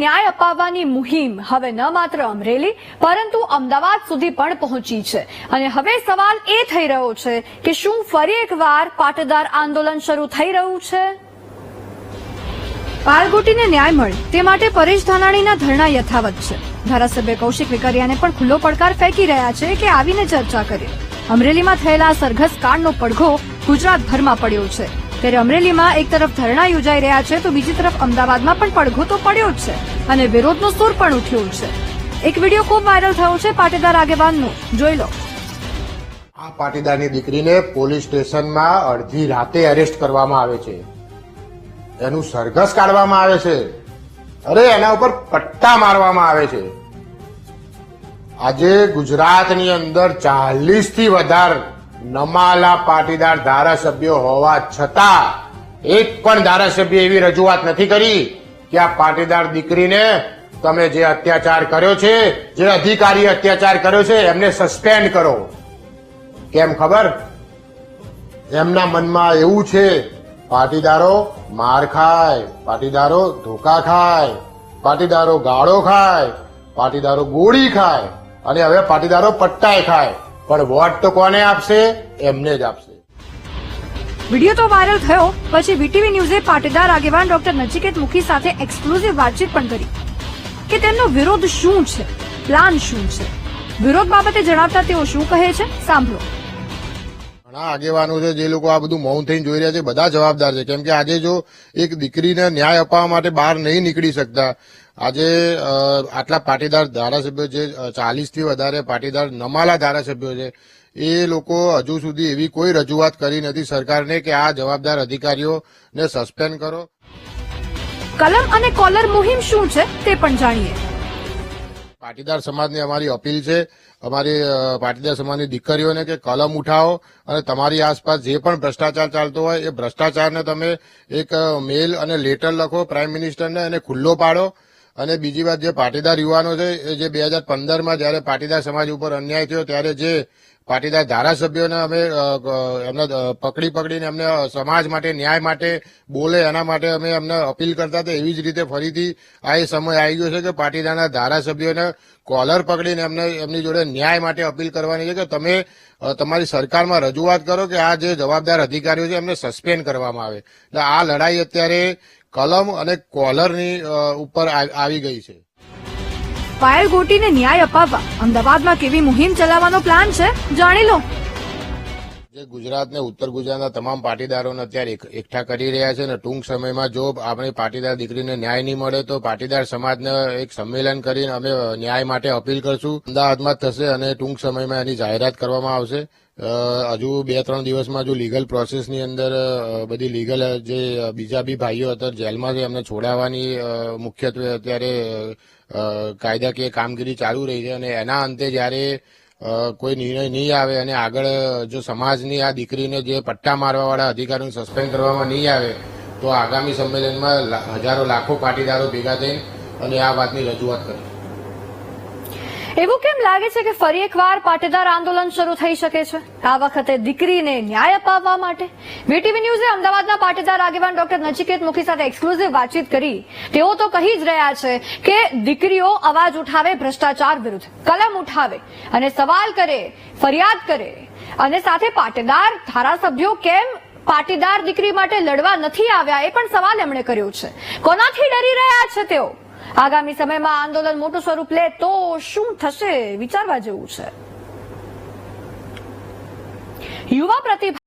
ન્યાય અપાવવાની મુહિમ હવે ન માત્ર અમરેલી, પરંતુ અમદાવાદ સુધી પણ પહોંચી છે. અને હવે સવાલ એ થઈ રહ્યો છે કે શું ફરી એકવાર પાટીદાર આંદોલન શરૂ થઈ રહ્યું છે? પાલગોટીને ન્યાય મળે તે માટે પરેશ ધાનાણીના ધરણા યથાવત છે. ધારાસભ્ય કૌશિક વિકરિયાને પણ ખુલ્લો પડકાર ફેંકી રહ્યા છે કે આવીને ચર્ચા કરે. અમરેલીમાં થયેલા સરઘસ કાંડનો પડઘો ગુજરાતભરમાં પડ્યો છે. ત્યારે અમરેલીમાં એક તરફ ધરણા યોજાઈ રહ્યા છે, તો બીજી તરફ અમદાવાદમાં પણ પડઘો તો પડ્યો જ છે અને વિરોધનો સૂર પણ ઉઠ્યો છે. એક વીડિયો ખૂબ વાયરલ થયો છે પાટીદાર આગેવાનનો. જોઈ લો. આ પાટીદારની દીકરીને પોલીસ સ્ટેશનમાં અડધી રાતે અરેસ્ટ કરવામાં આવે છે. એનું સરઘસ કાઢવામાં આવે છે. અરે, એના ઉપર પટ્ટા મારવામાં આવે છે. આજે ગુજરાતની અંદર ચાલીસથી વધારે નમાલા પાટીદાર ધારાસભ્યો હોવા છતાં એક પણ ધારાસભ્ય એવી રજૂઆત નથી કરી કે આ પાટીદાર દીકરીને તમે જે અત્યાચાર કર્યો છે, જે અધિકારી અત્યાચાર કર્યો છે, એમને સસ્પેન્ડ કરો. કેમ ખબર? એમના મનમાં એવું છે, પાટીદારો માર ખાય, પાટીદારો ધોકા ખાય, પાટીદારો ગાળો ખાય, પાટીદારો ગોળી ખાય, અને હવે પાટીદારો પટ્ટાય ખાય. પણ વોટ તો કોને આપશે? એમને જ આપશે. વીડિયો તો વાયરલ થયો. પછી વીટીવી ન્યૂઝે પાટીદાર આગેવાન ડોક્ટર નચિકેત મુખી સાથે એક્સક્લુઝિવ વાતચીત પણ કરી. કે તેમનો વિરોધ શું છે? પ્લાન શું છે? વિરોધ બાબતે જણાવતા તેઓ શું કહે છે? સાંભળો. ઘણા આગેવાનો છે, જે લોકો આ બધું મૌન થઈને જોઈ રહ્યા છે, બધા જવાબદાર છે. કેમ કે આજે જો એક દીકરીને ન્યાય અપાવવા માટે બહાર નહીં નીકળી શકતા, આજે આટલા પાટીદાર ધારાસભ્યો છે ચાલીસથી વધારે પાટીદાર નમાલા ધારાસભ્યો છે, એ લોકો હજુ સુધી એવી કોઈ રજૂઆત કરી નથી સરકારને કે આ જવાબદાર અધિકારીઓને સસ્પેન્ડ કરો. કલમ અને કોલર મુહિમ શું છે તે પણ જાણીએ. પાટીદાર સમાજની અમારી અપીલ છે, અમારી પાટીદાર સમાજની દીકરીઓને કે કલમ ઉઠાવો અને તમારી આસપાસ જે પણ ભ્રષ્ટાચાર ચાલતો હોય, એ ભ્રષ્ટાચારને તમે એક મેલ અને લેટર લખો પ્રાઇમ મિનિસ્ટરને અને ખુલ્લો પાડો. અને બીજી વાત, જે પાટીદાર યુવાનો છે, એ જે બે હજાર પંદરમાં જ્યારે પાટીદાર સમાજ ઉપર અન્યાય થયો, ત્યારે જે પાટીદાર ધારાસભ્યોને અમે એમને પકડી પકડીને એમને સમાજ માટે, ન્યાય માટે બોલે, એના માટે અમે એમને અપીલ કરતા હતા. એવી જ રીતે ફરીથી આ એ સમય આવી ગયો છે કે પાટીદારના ધારાસભ્યોને કોલર પકડીને એમને, એમની જોડે ન્યાય માટે અપીલ કરવાની છે કે તમે તમારી સરકારમાં રજૂઆત કરો કે આ જે જવાબદાર અધિકારીઓ છે એમને સસ્પેન્ડ કરવામાં આવે. એટલે આ લડાઈ અત્યારે કલમ અને કોલરની ઉપર આવી ગઈ છે. પાયલ ગોટીને ન્યાય અપાવવા. અમદાવાદમાં કેવી મુહિમ ચલાવવાનો પ્લાન છે? જાણી લો. જે ગુજરાતને ઉત્તર ગુજરાતના તમામ પાટીદારોને અત્યારે એકઠા કરી રહ્યા છે અને ટૂંક સમયમાં જો આપણી પાટીદાર દીકરીને ન્યાય નહીં મળે તો પાટીદાર સમાજને એક સંમેલન કરીને અમે ન્યાય માટે અપીલ કરશું. અમદાવાદમાં થશે અને ટૂંક સમયમાં એની જાહેરાત કરવામાં આવશે. હજુ બે ત્રણ દિવસમાં જો લીગલ પ્રોસેસની અંદર બધી લીગલ જે બીજા બી ભાઈઓ હતા જેલમાં છે, એમને છોડાવવાની મુખ્યત્વે અત્યારે કાયદાકીય કામગીરી ચાલુ રહી છે અને એના અંતે જ્યારે કોઈ નિર્ણય નહીં આવે અને આગળ જો સમાજની આ દીકરીને જે પટ્ટા મારવાવાળા અધિકારીઓને સસ્પેન્ડ કરવામાં નહીં આવે, તો આગામી સંમેલનમાં હજારો લાખો પાટીદારો ભેગા થઈ અને આ વાતની રજૂઆત કરે. એવું કેમ લાગે છે કે ફરી એકવાર પાટીદાર આંદોલન શરૂ થઈ શકે છે? આ વખતે દીકરીને ન્યાય અપાવવા માટે? વીટીવી ન્યૂઝે અમદાવાદના પાટીદાર આગેવાન ડોક્ટર નચિકેત મુખી સાથે એક્સક્લુઝિવ વાતચીત કરી. તેઓ તો કહી જ રહ્યા છે કે દીકરીઓ અવાજ ઉઠાવે, ભ્રષ્ટાચાર વિરુદ્ધ કલમ ઉઠાવે અને સવાલ કરે, ફરિયાદ કરે. અને સાથે પાટીદાર ધારાસભ્યો કેમ પાટીદાર દીકરી માટે લડવા નથી આવ્યા એ પણ સવાલ એમણે કર્યો છે. કોનાથી ડરી રહ્યા છે તેઓ? આગામી સમયમાં આંદોલન મોટું સ્વરૂપ લે તો શું થશે વિચારવા જેવું છે? યુવા પ્રતિભા